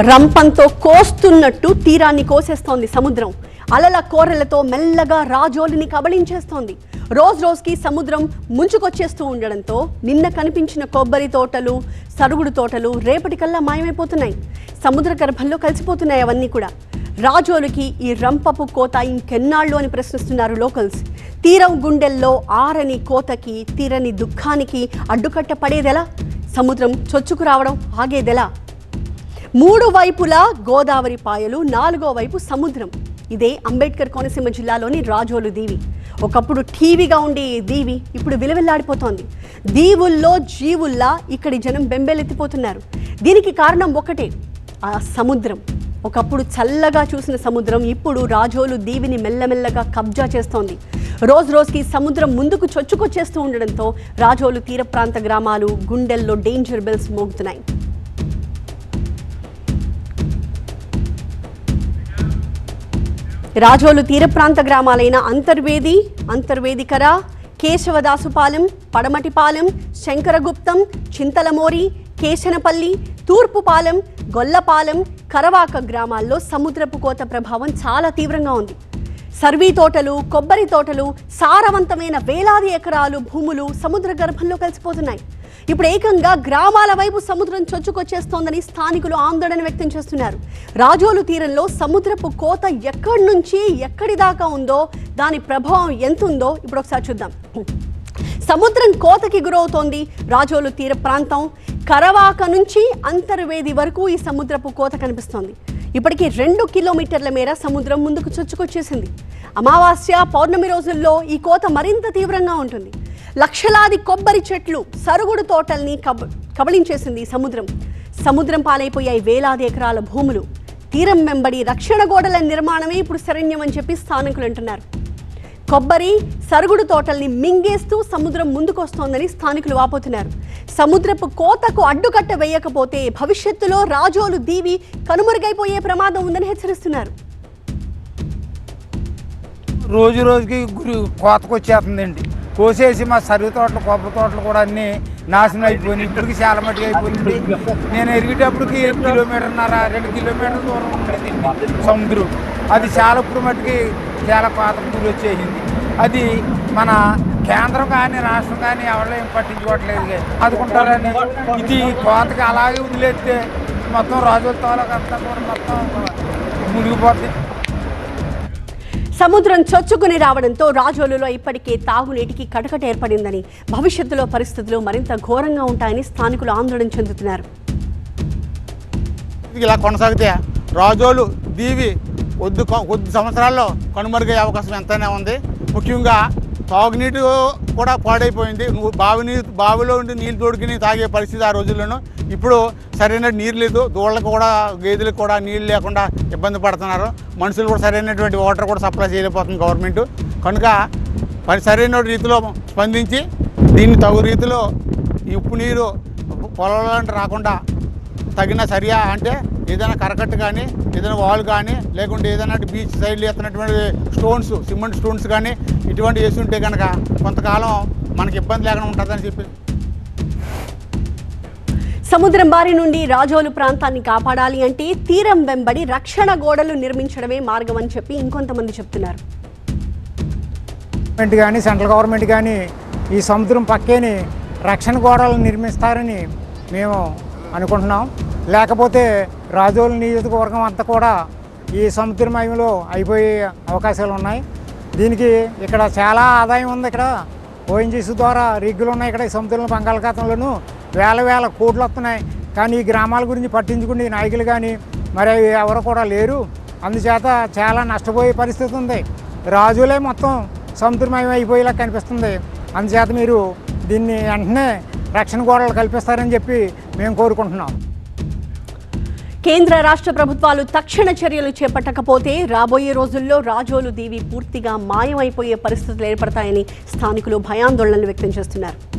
రంపంతో కోస్తున్నట్టు తీరాన్ని కోసేస్తోంది సముద్రం. అలల కోరలతో మెల్లగా రాజోలిని కబళించేస్తోంది. రోజు రోజుకి సముద్రం ముంచుకొచ్చేస్తూ ఉండడంతో నిన్న కనిపించిన కొబ్బరి తోటలు సరుగుడు తోటలు రేపటికల్లా మాయమైపోతున్నాయి. సముద్ర గర్భంలో కలిసిపోతున్నాయి అవన్నీ కూడా. రాజోలుకి ఈ రంపపు కోత ఇంకెన్నాళ్ళు అని ప్రశ్నిస్తున్నారు లోకల్స్. తీరం గుండెల్లో ఆరని కోతకి తీరని దుఃఖానికి అడ్డుకట్ట పడేదెలా? సముద్రం చొచ్చుకు రావడం ఆగేదెలా? మూడు వైపులా గోదావరి పాయలు నాలుగో వైపు సముద్రం. ఇదే అంబేద్కర్ కోనసీమ జిల్లాలోని రాజోలు దీవి. ఒకప్పుడు టీవీగా ఉండే ఈ దీవి ఇప్పుడు విలువెల్లాడిపోతోంది. దీవుల్లో జీవుల్లా ఇక్కడి జనం బెంబేలెత్తిపోతున్నారు. దీనికి కారణం ఒకటే ఆ సముద్రం. ఒకప్పుడు చల్లగా చూసిన సముద్రం ఇప్పుడు రాజోలు దీవిని మెల్లమెల్లగా కబ్జా చేస్తోంది. రోజు రోజుకి సముద్రం ముందుకు చొచ్చుకొచ్చేస్తూ ఉండడంతో రాజోలు తీర ప్రాంత గ్రామాలు గుండెల్లో డేంజర్ బెల్స్ మోగుతున్నాయి. రాజోలు తీర ప్రాంత గ్రామాలైన అంతర్వేది అంతర్వేదికర కేశవదాసుపాలెం పడమటిపాలెం శంకరగుప్తం చింతలమోరి కేశనపల్లి తూర్పుపాలెం గొల్లపాలెం కరవాక గ్రామాల్లో సముద్రపు కోత ప్రభావం చాలా తీవ్రంగా ఉంది. సర్వీ తోటలు కొబ్బరి తోటలు సారవంతమైన వేలాది ఎకరాలు భూములు సముద్ర గర్భంలో కలిసిపోతున్నాయి. ఇప్పుడు ఏకంగా గ్రామాల వైపు సముద్రం చొచ్చుకొచ్చేస్తోందని స్థానికులు ఆందోళన వ్యక్తం చేస్తున్నారు. రాజోలు తీరంలో సముద్రపు కోత ఎక్కడి నుంచి ఎక్కడి దాకా ఉందో దాని ప్రభావం ఎంత ఉందో ఇప్పుడు ఒకసారి చూద్దాం. సముద్రం కోతకి గురవుతోంది రాజోలు తీర ప్రాంతం. కరవాక నుంచి అంతర్వేది వరకు ఈ సముద్రపు కోత కనిపిస్తోంది. ఇప్పటికీ రెండు కిలోమీటర్ల మేర సముద్రం ముందుకు చొచ్చుకొచ్చేసింది. అమావాస్య పౌర్ణమి రోజుల్లో ఈ కోత మరింత తీవ్రంగా ఉంటుంది. లక్షలాది కొబ్బరి చెట్లు సరుగుడు తోటల్ని కబ కబళించేసింది సముద్రం. సముద్రం పాలైపోయాయి వేలాది ఎకరాల భూములు. తీరం వెంబడి రక్షణ గోడల నిర్మాణమే ఇప్పుడు శరణ్యం అని చెప్పి స్థానికులు అంటున్నారు. కొబ్బరి సరుగుడు తోటల్ని మింగేస్తూ సముద్రం ముందుకొస్తోందని స్థానికులు వాపోతున్నారు. సముద్రపు కోతకు అడ్డుకట్ట వేయకపోతే భవిష్యత్తులో రాజోలు దీవి కనుమరుగైపోయే ప్రమాదం ఉందని హెచ్చరిస్తున్నారు. రోజు రోజుకి గురి కోతకు వచ్చేస్తుందండి కోసేసి మా సరుగు తోటలు కొబ్బరి తోటలు కూడా అన్ని నాశనం అయిపోయింది ఇప్పటికి చాలా మట్టుకు అయిపోయింది నేను ఎరిగేటప్పటికి కిలోమీటర్న్నర రెండు కిలోమీటర్ల దూరం ఉండేది సముద్రం. అది చాలా ఇప్పుడు మట్టుకి చాలా పాత కూలి వచ్చేసింది. అది మన కేంద్రం కానీ రాష్ట్రం కానీ ఎవరో ఏం పట్టించుకోవట్లేదు అందుకుంటారని ఇది కోతకి అలాగే వదిలేస్తే మొత్తం రాజుల అంతా కూడా మొత్తం మునిగిపోతుంది సముద్రం చొచ్చుకుని రావడంతో రాజోలులో ఇప్పటికే తాగునీటికి కటకట ఏర్పడిందని భవిష్యత్తులో పరిస్థితులు మరింత ఘోరంగా ఉంటాయని స్థానికులు ఆందోళన చెందుతున్నారు. ఇలా కొనసాగితే రాజోలు దీవి కొద్ది కొద్ది సంవత్సరాల్లో కనుమరుగయ్యే అవకాశం ఎంతైనా ఉంది. ముఖ్యంగా తాగునీటి కూడా పాడైపోయింది. నువ్వు బావి నీరు బావిలో ఉండి నీళ్ళు తోడుకుని తాగే పరిస్థితి ఆ రోజుల్లోనూ ఇప్పుడు సరైన నీరు లేదు. దూడలకు కూడా గేదెలకు కూడా నీళ్ళు లేకుండా ఇబ్బంది పడుతున్నారు. మనుషులు కూడా సరైనటువంటి వాటర్ కూడా సప్లై చేయలేకపోతుంది గవర్నమెంట్. కనుక మరి సరైన రీతిలో స్పందించి దీన్ని తగు రీతిలో ఉప్పు నీరు పొలాలంటే రాకుండా తగిన సరియా అంటే ఏదైనా కరకట్టు కానీ ఏదైనా వాల్ కానీ లేకుంటే ఏదైనా బీచ్ సైడ్లో ఎత్తున్నటువంటి స్టోన్స్ సిమెంట్ స్టోన్స్ కానీ ఇటువంటి వేసి ఉంటే కనుక కొంతకాలం మనకి ఇబ్బంది లేకుండా ఉంటుందని చెప్పి. సముద్రం బారి నుండి రాజోలు ప్రాంతాన్ని కాపాడాలి అంటే తీరం వెంబడి రక్షణ గోడలు నిర్మించడమే మార్గం అని చెప్పి ఇంకొంతమంది చెప్తున్నారు. గవర్నమెంట్ కానీ సెంట్రల్ గవర్నమెంట్ కానీ ఈ సముద్రం పక్కేని రక్షణ గోడలు నిర్మిస్తారని మేము అనుకుంటున్నాం. లేకపోతే రాజోలు నియోజకవర్గం అంతా కూడా ఈ సముద్రమయంలో అయిపోయే అవకాశాలు ఉన్నాయి. దీనికి ఇక్కడ చాలా ఆదాయం ఉంది ఇక్కడ. ఓఎన్జీసీ ద్వారా రిగ్గులు ఉన్నాయి ఇక్కడ ఈ సముద్రంలో బంగాళాఖాతంలోనూ. వేల వేల కోట్లు వస్తున్నాయి. కానీ ఈ గ్రామాల గురించి పట్టించుకునే నాయకులు కానీ మరి ఎవరు కూడా లేరు. అందుచేత చాలా నష్టపోయే పరిస్థితి ఉంది. రాజులే మొత్తం సముద్రమయం అయిపోయేలా కనిపిస్తుంది. అందుచేత మీరు దీన్ని వెంటనే రక్షణ గోడలు కల్పిస్తారని చెప్పి మేము కోరుకుంటున్నాం. కేంద్ర రాష్ట్ర ప్రభుత్వాలు తక్షణ చర్యలు చేపట్టకపోతే రాబోయే రోజుల్లో రాజోలు దీవి పూర్తిగా మాయమైపోయే పరిస్థితులు ఏర్పడతాయని స్థానికులు భయాందోళనలు వ్యక్తం చేస్తున్నారు.